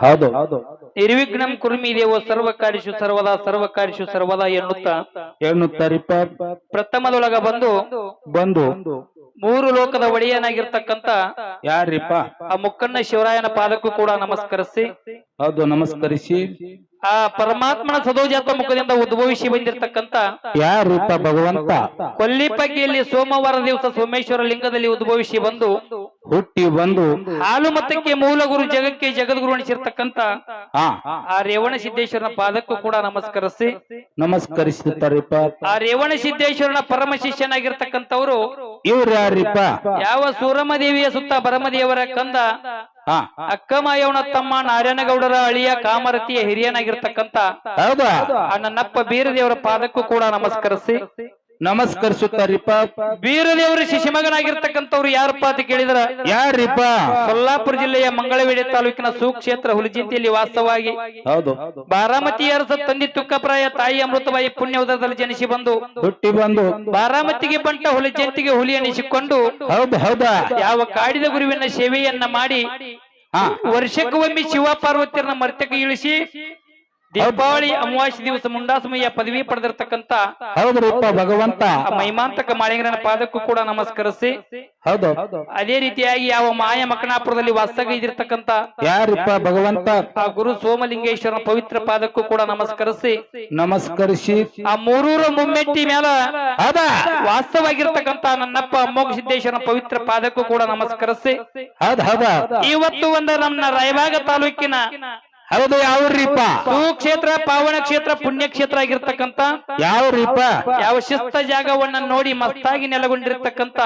ಹೌದು. ನಿರ್ವಿಘ್ನಂ ಕುರ್ಮಿ ದೇವೋ ಸರ್ವಕಾರ್ಯಶು ಸರ್ವದಾ ಸರ್ವಕಾರ್ಯಶು ಸರ್ವದಾ ಎನ್ನುತ್ತಾ. ಎನ್ನುತ್ತಾರಿಪ್ಪ ಪ್ರಥಮದೊಳಗ ಬಂದು ಬಂದು ಮೂರು ಲೋಕದ ಒಡೆಯನಾಗಿರ್ತಕ್ಕಂತ ಯಾರಿಪ್ಪ ಆ ಮುಕ್ಕಣ್ಣ ಶಿವರಾಯನ ಪಾದಕ್ಕೂ ಕೂಡ ನಮಸ್ಕರಿಸಿ. ಹೌದು ನಮಸ್ಕರಿಸಿ. ಆ ಪರಮಾತ್ಮನ ಸದೋಜಾತ ಮುಖದಿಂದ ಉದ್ಭವಿಸಿ ಬಂದಿರತಕ್ಕಂತ ಯಾರಿಪ್ಪ ಭಗವಂತ. ಕೊಲ್ಲಿಪಗ್ಗಿಯಲ್ಲಿ ಸೋಮವಾರ ದಿವಸ ಸೋಮೇಶ್ವರ ಲಿಂಗದಲ್ಲಿ ಉದ್ಭವಿಸಿ ಬಂದು ಹುಟ್ಟಿ ಬಂದು ಹಾಲು ಮತಕ್ಕೆ ಮೂಲ ಗುರು ಜಗಕ್ಕೆ ಜಗದ್ಗುರು ಅನಿಸಿರ್ತಕ್ಕಂತ ಹಾ. ಆ ರೇವಣ ಸಿದ್ದೇಶ್ವರನ ಪಾದಕ್ಕೂ ಕೂಡ ನಮಸ್ಕರಿಸಿ. ನಮಸ್ಕರಿಸುತ್ತಾರಿಪ್ಪ. ಆ ರೇವಣ ಸಿದ್ದೇಶ್ವರನ ಪರಮ ಶಿಷ್ಯನಾಗಿರ್ತಕ್ಕಂಥವ್ರು ಇವ್ರು ಯಾರಿಪ್ಪ ಯಾವ ಸೂರಮದೇವಿಯ ಸುತ್ತ ಬರಮದೇವರ ಕಂದ ಅಕ್ಕಮಾಯವನ ತಮ್ಮ ನಾರಾಯಣಗೌಡರ ಅಳಿಯ ಕಾಮರತಿಯ ಹಿರಿಯನಾಗಿರ್ತಕ್ಕಂತ ಹೌದಾ? ಆ ನನ್ನಪ್ಪ ಬೀರದೇವರ ಪಾದಕ್ಕೂ ಕೂಡ ನಮಸ್ಕರಿಸಿ. ನಮಸ್ಕರಿಸುತ್ತಾರಿಪ್ಪ. ಬೀರದೇವರು ಶಿಶುಮಗನಾಗಿರ್ತಕ್ಕಂಥವ್ರು ಯಾರಪ್ಪ ಅಂತ ಕೇಳಿದ್ರ? ಯಾರಿಪ್ಪ? ಕೊಲ್ಲಾಪುರ ಜಿಲ್ಲೆಯ ಮಂಗಳವೇಡಿ ತಾಲೂಕಿನ ಸುಕ್ಷೇತ್ರ ಹುಲಿಜಿಂತಿಯಲ್ಲಿ ವಾಸವಾಗಿ ಹೌದು. ಬಾರಾಮತಿ ಅರಸ ತಂದೆ ತುಕ್ಕಪ್ರಾಯ ತಾಯಿ ಅಮೃತವಾಯಿ ಪುಣ್ಯ ಉದರದಲ್ಲಿ ಜನಿಸಿ ಬಂದು ಹುಟ್ಟಿ ಬಂದು ಬಾರಾಮತಿಗೆ ಬಂಟ ಹುಲಿ ಜಯಂತಿಗೆ ಹುಲಿ ಎನಿಸಿಕೊಂಡು ಹೌದು ಹೌದಾ? ಯಾವ ಕಾಡಿದ ಗುರುವಿನ ಸೇವೆಯನ್ನ ಮಾಡಿ ವರ್ಷಕ್ಕೊಮ್ಮೆ ಶಿವ ಪಾರ್ವತಿಯರನ್ನ ಮರ್ತ್ಯಕ್ಕೆ ಇಳಿಸಿ ದೀಪಾವಳಿ ಅಮಾವಾಸ್ಯ ದಿವಸ ಮುಂಡಾಸಮಯ್ಯ ಪದವಿ ಪಡೆದಿರ್ತಕ್ಕಂತ ಹೌದ್ರಿಪ್ಪ ಭಗವಂತ. ಮಹಿಮಾಂತಕ ಮೈಮಾಂತಕ ಮಾಳಿಂಗರನ ಪಾದಕ್ಕೂ ಕೂಡ ನಮಸ್ಕರಿಸಿ. ಹೌದು. ಅದೇ ರೀತಿಯಾಗಿ ಯಾವ ಮಾಯ ಮಕನಾಪುರದಲ್ಲಿ ವಾಸ್ತಗ ಇದಿರ್ತಕ್ಕಂತ ಯಾರಿಪ್ಪ ಭಗವಂತ? ಆ ಗುರು ಸೋಮಲಿಂಗೇಶ್ವರನ ಪವಿತ್ರ ಪಾದಕ್ಕೂ ಕೂಡ ನಮಸ್ಕರಿಸಿ. ನಮಸ್ಕರಿಸಿ. ಆ ಮೂರೂರ ಮುಮ್ಮೆಟ್ಟಿ ಮೇಲ ವಾಸ್ತವಾಗಿರ್ತಕ್ಕಂತ ನನ್ನಪ್ಪ ಅಮ್ಮೋಘ ಸಿದ್ದೇಶ್ವರನ ಪವಿತ್ರ ಪಾದಕ್ಕೂ ಕೂಡ ನಮಸ್ಕರಿಸಿ. ಇವತ್ತು ಒಂದು ನಮ್ಮ ರಾಯಬಾಗ ತಾಲೂಕಿನ ಹೌದು ಯಾವ್ರಿಪ್ಪ ಸುಕ್ಷೇತ್ರ ಪಾವನ ಕ್ಷೇತ್ರ ಪುಣ್ಯ ಕ್ಷೇತ್ರ ಆಗಿರ್ತಕ್ಕಂತ ಯಾವ್ರಿಪ್ಪ ಯಾವ ಶಿಸ್ತ ಜಾಗವನ್ನ ನೋಡಿ ಮಸ್ತಾಗಿ ನೆಲೆಗೊಂಡಿರ್ತಕ್ಕಂತ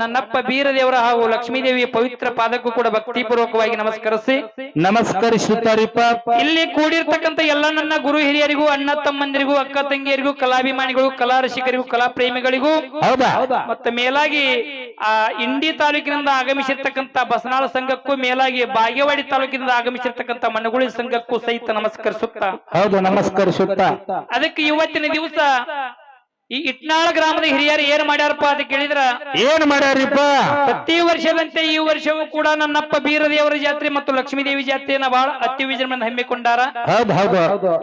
ನನ್ನಪ್ಪ ಬೀರದೇವರ ಹಾಗೂ ಲಕ್ಷ್ಮೀದೇವಿಯ ಪವಿತ್ರ ಪಾದಕ್ಕೂ ಕೂಡ ಭಕ್ತಿಪೂರ್ವಕವಾಗಿ ನಮಸ್ಕರಿಸಿ. ನಮಸ್ಕರಿಸುತ್ತಾರಿಪ್ಪ. ಇಲ್ಲಿ ಕೂಡಿರ್ತಕ್ಕಂತ ಎಲ್ಲ ನನ್ನ ಗುರು ಹಿರಿಯರಿಗೂ ಅಣ್ಣ ತಮ್ಮಂದಿರಿಗೂ ಅಕ್ಕ ತಂಗಿಯರಿಗೂ ಕಲಾಭಿಮಾನಿಗಳು ಕಲಾ ರಸಿಕರಿಗೂ ಕಲಾ ಪ್ರೇಮಿಗಳಿಗೂ ಹೌದಾ? ಮತ್ತೆ ಮೇಲಾಗಿ ಆ ಇಂಡಿ ತಾಲೂಕಿನಿಂದ ಆಗಮಿಸಿರ್ತಕ್ಕಂಥ ಬಸನಾಳ ಸಂಘಕ್ಕೂ ಮೇಲಾಗಿ ಬಾಗೇವಾಡಿ ತಾಲೂಕಿನಿಂದ ಆಗಮಿಸಿರ್ತಕ್ಕಂಥ ಮನಗುಳಿ ಸಂಘಕ್ಕೂ ಸಹಿತ ನಮಸ್ಕರಿಸುತ್ತಾ. ಹೌದು ನಮಸ್ಕರಿಸುತ್ತಾ. ಅದಕ್ಕೆ ಇವತ್ತಿನ ದಿವಸ ಈ ಇಟ್ನಾಳ ಗ್ರಾಮದ ಹಿರಿಯರು ಏನ್ ಮಾಡ್ಯಾರಪ್ಪ ಅಂತ ಕೇಳಿದ್ರ ಏನ್ ಮಾಡ್ಯಾರಿಪ್ಪ? ಪ್ರತಿ ವರ್ಷದಂತೆ ಈ ವರ್ಷವೂ ಕೂಡ ನನ್ನಪ್ಪ ಬೀರದೇವರ ಜಾತ್ರೆ ಮತ್ತು ಲಕ್ಷ್ಮೀದೇವಿ ಜಾತ್ರೆಯನ್ನ ಬಹಳ ಅತಿ ವಿಜೃಂಭಣೆ ಹಮ್ಮಿಕೊಂಡಾರ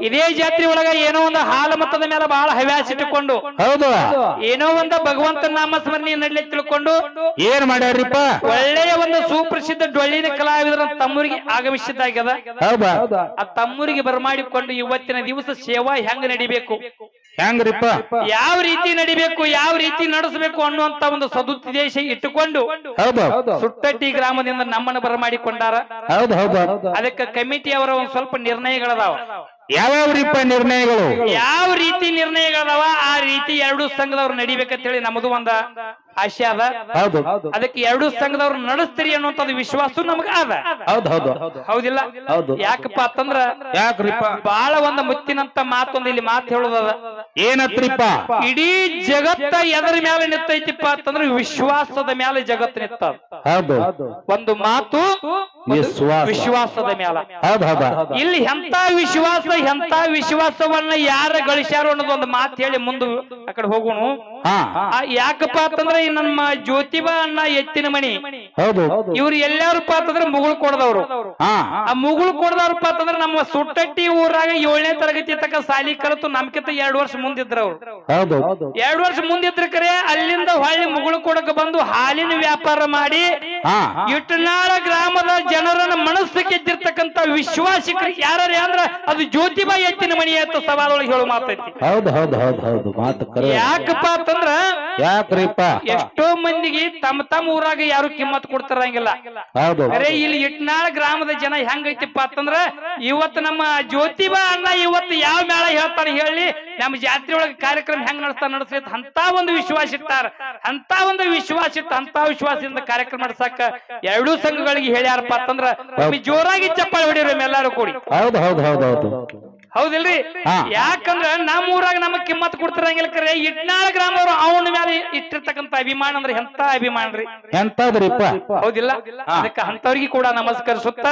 ಇದೇ ಜಾತ್ರೆ ಒಳಗ ಏನೋ ಒಂದು ಹಾಲು ಮತದ ಮೇಲೆ ಬಹಳ ಹವ್ಯಾಸ ಇಟ್ಟುಕೊಂಡು ಹೌದು. ಏನೋ ಒಂದು ಭಗವಂತನ ನಾಮ ಸ್ಮರಣೆ ನಡಲಿ ತಿಳ್ಕೊಂಡು ಏನ್ ಮಾಡ್ಯಾರಿಪ್ಪ? ಒಳ್ಳೆಯ ಒಂದು ಸುಪ್ರಸಿದ್ಧ ಡೊಳ್ಳಿನ ಕಲಾವಿದರ ತಮ್ಮೂರಿಗೆ ಆಗಮಿಸಿದ್ದಾಗ್ಯದ. ಹೌದಾ. ಆ ತಮ್ಮೂರಿಗೆ ಬರಮಾಡಿಕೊಂಡು ಇವತ್ತಿನ ದಿವಸ ಸೇವಾ ಹೆಂಗ್ ನಡಿಬೇಕು? ಹೆಂಗ್ರಿಪ್ಪ ಯಾವ ರೀತಿ ನಡಿಬೇಕು ಯಾವ ರೀತಿ ನಡೆಸಬೇಕು ಅನ್ನುವಂತ ಒಂದು ಸದುದ್ದೇಶ ಇಟ್ಟುಕೊಂಡು ಹೌದು. ಸುಟ್ಟಟ್ಟಿ ಗ್ರಾಮದಿಂದ ನಮ್ಮನ್ನ ಬರಮಾಡಿಕೊಂಡಾರ. ಹೌದು ಹೌದು. ಅದಕ್ಕೆ ಕಮಿಟಿ ಅವರ ಒಂದ್ ಸ್ವಲ್ಪ ನಿರ್ಣಯಗಳದಾವ. ಯಾವ್ಯಾವ್ರಿಪ್ಪ ನಿರ್ಣಯಗಳು? ಯಾವ ರೀತಿ ನಿರ್ಣಯಗಳದಾವ ಆ ರೀತಿ ಎರಡು ಸಂಘದವ್ರು ನಡಿಬೇಕಂತ ಹೇಳಿ ನಮ್ದು ಒಂದ ಆಶೆ ಅದ. ಹೌದು. ಅದಕ್ಕೆ ಎರಡು ಸಂಘದವ್ರು ನಡೆಸ್ತೀರಿ ಅನ್ನುವಂಥದ್ದು ವಿಶ್ವಾಸ ನಮಗ ಅದ. ಹೌದು ಹೌದು. ಹೌದಿಲ್ಲ? ಹೌದು. ಯಾಕಪ್ಪ ಅಂತಂದ್ರ ಯಾಕ್ರಿಪ್ಪ? ಬಹಳ ಒಂದ ಮುತ್ತಿನಂತ ಮಾತೊಂದು ಇಲ್ಲಿ ಮಾತು ಹೇಳುದದ. ಏನತ್ರಿಪ್ಪ? ಇಡೀ ಜಗತ್ತ ಎದರ ಮೇಲೆ ನಿಂತೈತಿಪ್ಪ ಅಂತಂದ್ರೆ ವಿಶ್ವಾಸದ ಮೇಲೆ ಜಗತ್ತು ನಿಂತ ಹೌದು. ಒಂದು ಮಾತು ವಿಶ್ವಾಸದ ಹೌದು ಇಲ್ಲಿ ಎಂತ ವಿಶ್ವಾಸ ಎಂತ ವಿಶ್ವಾಸವನ್ನ ಯಾರ ಗಳಿಸ್ಯಾರು ಅನ್ನೋದು ಒಂದು ಮಾತು ಹೇಳಿ ಮುಂದೆ ಆ ಕಡೆ ಹೋಗೋಣ. ಹಾ. ಆ, ಯಾಕಪ್ಪ ಅಂತಂದ್ರೆ ನಮ್ಮ ಜ್ಯೋತಿಬಾ ಅಣ್ಣ ಎತ್ತಿನ ಮಣಿ. ಹೌದು. ಇವ್ರು ಎಲ್ಲಾರಪ್ಪ ಅಂತಂದ್ರೆ ಮುಗುಳು ಕೊಡದವ್ರು. ಹಾ. ಆ ಮುಗುಳು ಕೊಡದವ್ರಪ್ಪ ಅಂತಂದ್ರೆ ನಮ್ಮ ಸುಟ್ಟಟ್ಟಿ ಊರಾಗ ಏಳನೇ ತರಗತಿ ತಕ್ಕ ಸಾಲಿ ಕಲಿತು ನಮ್ಕಿಂತ ಎರಡು ವರ್ಷ ಮುಂದಿದ್ರ ಅವ್ರು ಹೌದು. ಎರಡು ವರ್ಷ ಮುಂದಿದ್ರ ಕರೆ ಅಲ್ಲಿಂದ ಹೊಳ್ಳಿ ಮುಗುಳು ಕೊಡಕ ಬಂದು ಹಾಲಿನ ವ್ಯಾಪಾರ ಮಾಡಿ ಹಾ. ಇಟ್ಟನಾಳ ಗ್ರಾಮದ ಜನರನ್ನ ಮನಸ್ಸು ಗೆದ್ದಿರ್ತಕ್ಕಂತ ವಿಶ್ವಾಸಿಕರು ಯಾರೇ ಅಂದ್ರ ಅದು ಜ್ಯೋತಿಬಾ ಎತ್ತಿನ ಮಣಿ ಅಂತ ಸವಾಲೊಳಗೆ ಹೇಳು ಮಾತೈತಿ ಹೌದು ಹೌದು ಹೌದು ಹೌದು. ಮಾತು ಕರೆ. ಯಾಕಪ್ಪ ಅಂತಂದ್ರ ಯಾಕ್ರಿಪ್ಪ? ಎಷ್ಟೋ ಮಂದಿಗೆ ತಮ್ಮ ತಮ್ಮ ಊರಾಗ ಯಾರು ಕಿಮ್ಮತ್ ಕೊಡ್ತಾರಂಗಿಲ್ಲ. ಹೌದು. ಅರೆ ಇಲ್ಲಿ ಇಟ್ನಾಳ ಗ್ರಾಮದ ಜನ ಹೆಂಗೈತಿಪ್ಪ ಅಂತಂದ್ರ ಇವತ್ತು ನಮ್ಮ ಜ್ಯೋತಿಬಾ ಅಣ್ಣ ಇವತ್ತು ಯಾವ ಮೇಳ ಹೇಳ್ತಾನೆ ಹೇಳಿ ನಮ್ಮ ಜಾತ್ರೆ ಒಳಗೆ ಕಾರ್ಯಕ್ರಮ ಹೆಂಗ್ ನಡೆಸ್ತಾ ನಡೆಸ್ರಿ ಅಂತ ಒಂದು ವಿಶ್ವಾಸ ಇಟ್ಟಾರ. ಅಂತ ಒಂದು ವಿಶ್ವಾಸ ಇಟ್ಟು ಅಂತ ವಿಶ್ವಾಸದಿಂದ ಕಾರ್ಯಕ್ರಮ ನಡೆಸಾಕ ಎರಡೂ ಸಂಘಗಳಿಗೆ ಹೇಳ್ಯಾರಪ್ಪ ಅಂತಂದ್ರ ಜೋರಾಗಿ ಚಪ್ಪಾಳೆ ಹೊಡಿರೋ ಎಲ್ಲಾರು ಕೂಡಿ. ಹೌದು ಹೌದು ಹೌದು ಹೌದು. ಹೌದಿಲ್ರಿ. ಯಾಕಂದ್ರ ನಮ್ಮ ಊರಾಗ ನಮಗ್ ಕಿಮ್ಮತ್ ಕೊಡ್ತಿರಂಗಿಲ್ಲ ಕರೆ. ಇಟ್ನಾಳ ಗ್ರಾಮದವ್ರು ಅವನ ಮೇಲೆ ಇಟ್ಟಿರ್ತಕ್ಕಂತ ಅಭಿಮಾನ ಅಂದ್ರೆ ಎಂತ ಅಭಿಮಾನ ರೀ? ಎಂತದ್ರಿಪ್ಪ? ಹೌದಿಲ್ಲ? ಅದಕ್ಕ ಅಂತವ್ರಿಗೆ ಕೂಡ ನಮಸ್ಕರಿಸುತ್ತ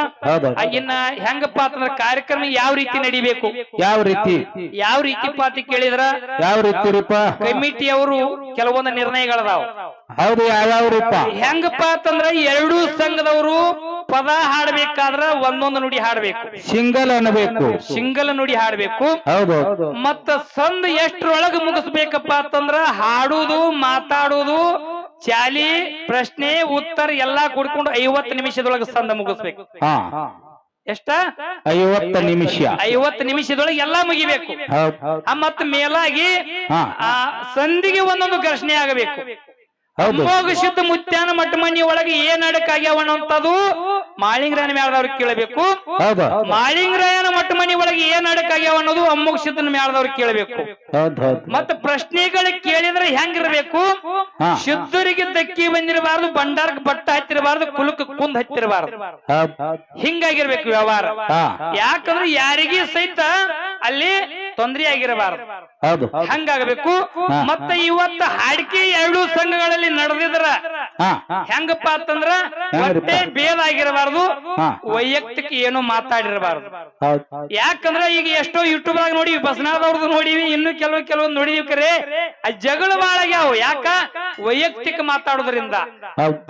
ಇನ್ನ ಹೆಂಗಪ್ಪ ಅಂತಂದ್ರ ಕಾರ್ಯಕ್ರಮ ಯಾವ ರೀತಿ ನಡಿಬೇಕು? ಯಾವ ರೀತಿ? ಯಾವ ರೀತಿ ಪಾತಿ ಕೇಳಿದ್ರ? ಯಾವ ರೀತಿ ಕಮಿಟಿ ಅವರು ಕೆಲವೊಂದು ನಿರ್ಣಯಗಳದಾವ. ಹೌದು ಯಾವ್ಯಾವ್ರಿಪ್ಪ? ಹೆಂಗಪ್ಪ ಅಂತಂದ್ರ ಎರಡೂ ಸಂಘದವರು ಪದ ಹಾಡ್ಬೇಕಾದ್ರ ಒಂದೊಂದು ನುಡಿ ಹಾಡ್ಬೇಕು. ಸಿಂಗಲ್ ಅನ್ನಬೇಕು. ಸಿಂಗಲ್ ನುಡಿ ಹಾಡ್ಬೇಕು. ಹೌದು. ಮತ್ತ ಸಂದ್ ಎಷ್ಟ್ರೊಳಗ ಮುಗಿಸ್ಬೇಕಪ್ಪ ಅಂತಂದ್ರ ಹಾಡುದು ಮಾತಾಡುದು ಚಾಲಿ ಪ್ರಶ್ನೆ ಉತ್ತರ ಎಲ್ಲಾ ಕುಡ್ಕೊಂಡು ಐವತ್ತು ನಿಮಿಷದೊಳಗ ಸಂದ ಮುಗಿಸ್ಬೇಕು. ಎಷ್ಟ? ಐವತ್ತು ನಿಮಿಷ. ಐವತ್ತು ನಿಮಿಷದೊಳಗೆ ಎಲ್ಲಾ ಮುಗಿಬೇಕು. ಮತ್ತ ಮೇಲಾಗಿ ಸಂಧಿಗೆ ಒಂದೊಂದು ಘರ್ಷಣೆ ಆಗಬೇಕು. ಹೌದು. ಶುದ್ಧ ಸಿದ್ಧ ಮುತ್ಯಾನ ಮಠ ಮನಿ ಒಳಗೆ ಏನ್ ಅಡಕಾಗ್ಯಾವ ಅನ್ನೋಂಥದ್ದು ಮಾಳಿಂಗ್ರಾಯನ ಮೇಳದವ್ರಿಗೆ ಕೇಳಬೇಕು. ಮಾಳಿಂಗ್ರಾಯನ ಮಠ ಮನಿ ಒಳಗೆ ಏನ್ ಅಡಕಾಗ್ಯಾವ ಅನ್ನೋದು ಅಮ್ಮೋಗ ಸಿದ್ಧನ ಮೇಳದವ್ರಿಗೆ ಕೇಳಬೇಕು ಮತ್ತ ಪ್ರಶ್ನೆಗಳು ಕೇಳಿದ್ರೆ ಹೆಂಗಿರ್ಬೇಕು. ಶುದ್ಧರಿಗೆ ದಕ್ಕಿ ಬಂದಿರಬಾರ್ದು ಭಂಡಾರಕ್ಕೆ ಬಟ್ಟ ಹತ್ತಿರಬಾರ್ದು ಕುಲಕ್ಕೆ ಕುಂದ್ ಹತ್ತಿರಬಾರ್ದು ಹಿಂಗಾಗಿರ್ಬೇಕು ವ್ಯವಹಾರ. ಯಾಕಂದ್ರೆ ಯಾರಿಗೂ ಸಹಿತ ಅಲ್ಲಿ ತೊಂದರೆ ಆಗಿರಬಾರದು ಹೌದು. ಹಂಗಾಗಬೇಕು. ಮತ್ತೆ ಇವತ್ತು ಹಾಡಿಕೆ ಎರಡು ಸಂಘಗಳಲ್ಲಿ ನಡೆದಿದ್ರ ಹೆಂಗಪ್ಪ ಅಂತಂದ್ರ ಮತ್ತೆ ಭೇದ ಆಗಿರಬಾರದು ವೈಯಕ್ತಿಕ ಏನು ಮಾತಾಡಿರಬಾರದು. ಯಾಕಂದ್ರ ಈಗ ಎಷ್ಟೋ ಯೂಟ್ಯೂಬ್ ಆಗ ನೋಡಿ ಬಸನಾದವ್ರದ್ದು ನೋಡಿವಿ ಇನ್ನು ಕೆಲವು ಕೆಲವೊಂದು ನೋಡಿದೀವಿ ಕರೆ. ಆ ಜಗಳ ಬಾಳಾಗ್ಯಾವ. ಯಾಕ? ವೈಯಕ್ತಿಕ ಮಾತಾಡೋದ್ರಿಂದ.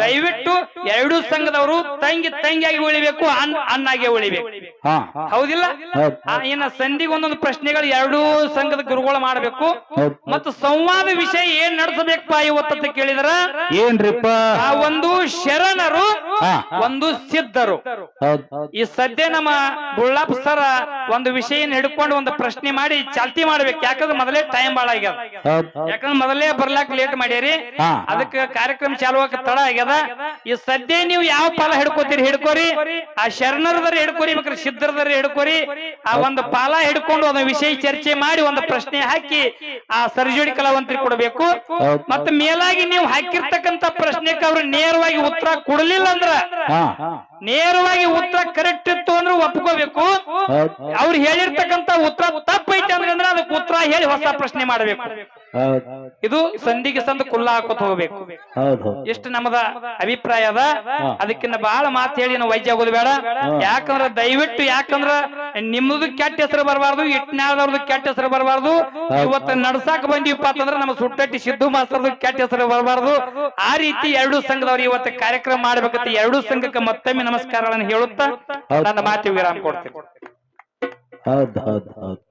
ದಯವಿಟ್ಟು ಎರಡು ಸಂಘದವರು ತಂಗಿ ತಂಗಿಯಾಗಿ ಉಳಿಬೇಕು ಅನ್ನಾಗೆ ಉಳಿಬೇಕು. ಹಾ. ಹೌದಿಲ್ಲ? ಹೌದ್. ಆ, ಇನ್ನ ಸಂಧಿಗೆ ಒಂದೊಂದು ಪ್ರಶ್ನೆಗಳು ಎರಡೂ ಸಂಘದ ಗುರುಗಳು ಮಾಡಬೇಕು. ಹೌದ್. ಮತ್ತು ಸಂವಾದ ವಿಷಯ ಏನ್ ನಡೆಸಬೇಕಪ್ಪ ಇವತ್ತಂತ ಕೇಳಿದ್ರ? ಏನ್ರಿಪ್ಪ? ಆ ಒಂದು ಶರಣರು ಹಾ. ಒಂದು ಸಿದ್ಧರು. ಹೌದ್. ಈ ಸದ್ಯ ನಮ್ಮ ಗುಳ್ಳಪ್ಪ ಸರ ಒಂದು ವಿಷಯ ಹಿಡ್ಕೊಂಡು ಒಂದು ಪ್ರಶ್ನೆ ಮಾಡಿ ಚಾಲ್ತಿ ಮಾಡ್ಬೇಕು. ಯಾಕಂದ್ರೆ ಮೊದಲೇ ಟೈಮ್ ಬಾಳ ಆಗ್ಯದ. ಹೌದ್. ಯಾಕಂದ್ರೆ ಮೊದಲೇ ಬರ್ಲಾಕ್ ಲೇಟ್ ಮಾಡ್ಯಾರಿ. ಹಾ. ಅದಕ್ಕೆ ಕಾರ್ಯಕ್ರಮ ಚಾಲು ಆಗಕ್ಕೆ ತಡ ಆಗ್ಯದ. ಈ ಸದ್ಯ ನೀವು ಯಾವ ಪಾಲ ಹಿಡ್ಕೋತೀರಿ ಹಿಡ್ಕೋರಿ. ಆ ಶರಣರದರ ಹಿಡ್ಕೋರಿ ಬೇಕಾದ್ರೆ ಸಿದ್ಧರದರ ಹಿಡ್ಕೊರಿ ಆ ಒಂದು ಪಾಲ ಹಿಡ್ಕೊಂಡು ಒಂದು ವಿಷಯ ಚರ್ಚೆ ಮಾಡಿ ಒಂದು ಪ್ರಶ್ನೆ ಹಾಕಿ ಆ ಸರ್ಜೋಡಿ ಕಲಾವಂತರಿಗೆ ಕೊಡಬೇಕು. ಮತ್ತ ಮೇಲಾಗಿ ನೀವು ಹಾಕಿರ್ತಕ್ಕಂತ ಪ್ರಶ್ನೆಗೆ ಅವ್ರು ನೇರವಾಗಿ ಉತ್ತರ ಕೊಡಲಿಲ್ಲ ಅಂದ್ರ ನೇರವಾಗಿ ಉತ್ತರ ಕರೆಕ್ಟ್ ಇತ್ತು ಅಂದ್ರೆ ಒಪ್ಕೋಬೇಕು. ಅವ್ರು ಹೇಳಿರ್ತಕ್ಕಂತ ಉತ್ತರ ತಪ್ಪೈತೆ ಅಂದ್ರೆ ಅದಕ್ಕೆ ಉತ್ತರ ಹೇಳಿ ಹೊಸ ಪ್ರಶ್ನೆ ಮಾಡಬೇಕು. ಇದು ಸಂಧಿಗೆ ಸಂದ ಕುಲ್ಲ ಹಾಕೋತ ಹೋಗ್ಬೇಕು. ಹೌದು ಇಷ್ಟು ಎಷ್ಟು ನಮ್ಮದ ಅಭಿಪ್ರಾಯ ಅದ? ಅದಕ್ಕಿನ್ನ ಬಹಳ ಮಾತು ಹೇಳಿ ನಾವು ವೈದ್ಯ ಆಗೋದು ಬೇಡ. ಯಾಕಂದ್ರ ದಯವಿಟ್ಟು ಯಾಕಂದ್ರ ನಿಮ್ಮದು ಕೆಟ್ಟ ಹೆಸರು ಬರಬಾರ್ದು ಇಟ್ನಾಳದವ್ರದ್ದು ಕೆಟ್ಟ ಹೆಸರು ಬರಬಾರ್ದು. ಇವತ್ತು ನಡ್ಸಾಕ್ ಬಂದಿವಪ್ಪ ಅಂತಂದ್ರ ನಮ್ಮ ಸುಟ್ಟಟ್ಟಿ ಸಿದ್ದು ಮಾಸ್ತರ್ದು ಕೆಟ್ಟ ಹೆಸರು ಬರಬಾರ್ದು. ಆ ರೀತಿ ಎರಡು ಸಂಘದವ್ರು ಇವತ್ತು ಕಾರ್ಯಕ್ರಮ ಮಾಡ್ಬೇಕಂತ ಎರಡು ಸಂಘಕ್ಕೆ ಮತ್ತೊಮ್ಮೆ ನಮಸ್ಕಾರಗಳನ್ನು ಹೇಳುತ್ತಾ ನನ್ನ ಮಾತು ವಿರಾಮ ಕೊಡ್ತೇನೆ. ಹೌದ್ ಹೌದ್ ಹೌದ್.